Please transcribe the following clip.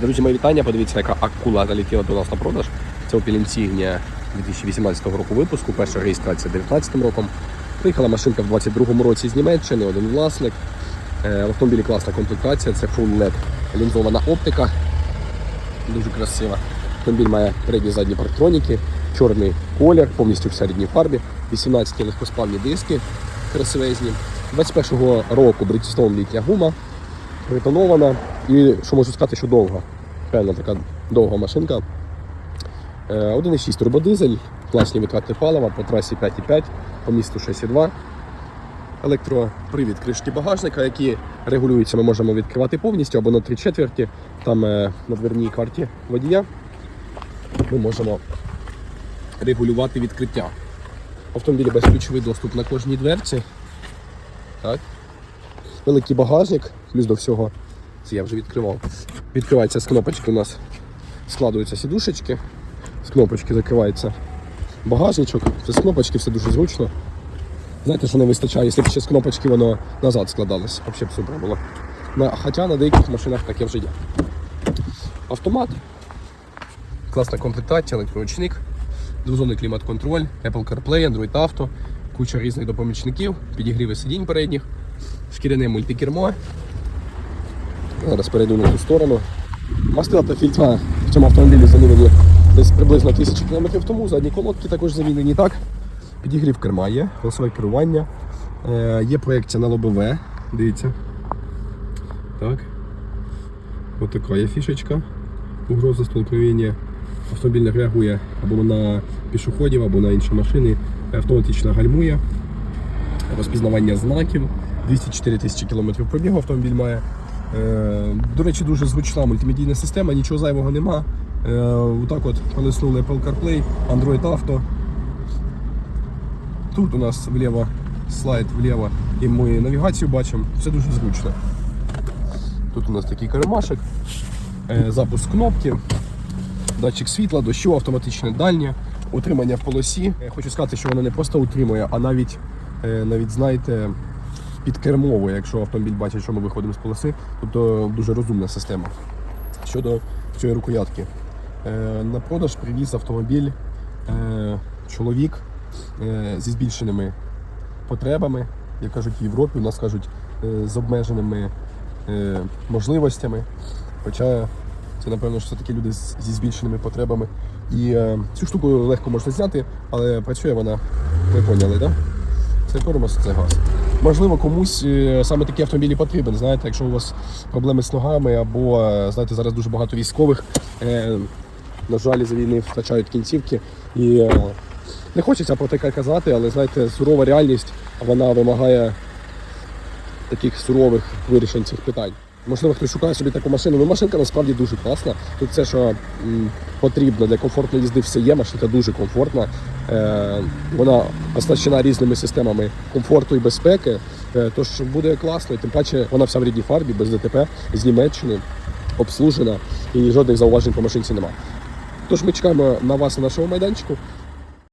Друзі, мої вітання. Подивіться, яка акула залетіла до нас на продаж. Це Opel Insignia 2018 року випуску, перша реєстрація 2019 роком. Приїхала машинка в 22 році з Німеччини, один власник. Е, В автомобілі класна комплектація, це full LED лінзована оптика. Дуже красива. Автомобіль має передні задні парктроніки, чорний колір, повністю в середній фарбі, 18 легкосплавні диски красивезні. 21-го року Bridgestone літня гума, притонована і що можу сказати, що довга. Певна така довга машинка. Е, 1,6 турбодизель, класні витрати палива по трасі 5,5, по місту 6,2. Електропривід кришки багажника, які регулюються, ми можемо відкривати повністю або на 3 четверті. Там е, на дверній карті водія ми можемо регулювати відкриття. Автомобілі безключовий доступ на кожній дверці. Так. Великий багажник, плюс до всього, це я вже відкривав. Відкривається з кнопочки у нас складуються сідушечки, з кнопочки закривається багажничок, це з кнопочки все дуже зручно. Знаєте, що не вистачає, якщо б ще з кнопочки воно назад складалось, взагалі б супер було. На, хоча на деяких машинах таке вже є. Автомат, класна комплектація, електроручник, двозонний клімат-контроль, Apple CarPlay, Android Auto, куча різних допомічників, підігріви сидінь передніх, шкіряне мультикермо. Зараз перейду на ту сторону. Мастила та фільтра в цьому автомобілі замінені десь приблизно тисячі кілометрів тому. Задні колодки також замінені так. Підігрів керма є, голосове керування. Е, є проєкція на лобове. Дивіться. Так. Ось така є фішечка. Угроза столкновення. Автомобіль не реагує або на пішоходів, або на інші машини. Автоматично гальмує. Розпізнавання знаків. 204 тисячі кілометрів пробігу автомобіль має. Е, До речі, дуже зручна мультимедійна система, нічого зайвого нема. Е, Отак от полиснули Apple CarPlay, Android Auto. Тут у нас вліво слайд вліво і ми навігацію бачимо. Все дуже зручно. Тут у нас такий каремашек, е, запуск кнопки, датчик світла, дощу, автоматичне дальнє, утримання в полосі. Хочу сказати, що воно не просто утримує, а навіть, навіть знаєте, підкермовує, якщо автомобіль бачить, що ми виходимо з полоси. Тобто дуже розумна система. Щодо цієї рукоятки. Е, На продаж привіз автомобіль е, чоловік е, зі збільшеними потребами, як кажуть в Європі, у нас кажуть з обмеженими можливостями. Хоча це, напевно, що все-таки люди зі збільшеними потребами. І цю штуку легко можна зняти, але працює вона, ви поняли? Да? Це тормоз, це газ. Можливо, комусь е, саме такі автомобілі потрібен. Знаєте, якщо у вас проблеми з ногами, або е, знаєте, зараз дуже багато військових, е, на жаль, за війни втрачають кінцівки. І не хочеться про таке казати, але знаєте, сурова реальність вона вимагає таких сурових вирішень цих питань. Можливо, хтось шукає собі таку машину. Ну, машинка насправді дуже класна. Тут все, що м, потрібно для комфортної їзди, все є. Машинка дуже комфортна. Е, вона оснащена різними системами комфорту і безпеки. Е, тож буде класно, і тим паче вона вся в рідній фарбі, без ДТП, з Німеччини, обслужена і жодних зауважень по машинці немає. Тож ми чекаємо на вас на нашому майданчику.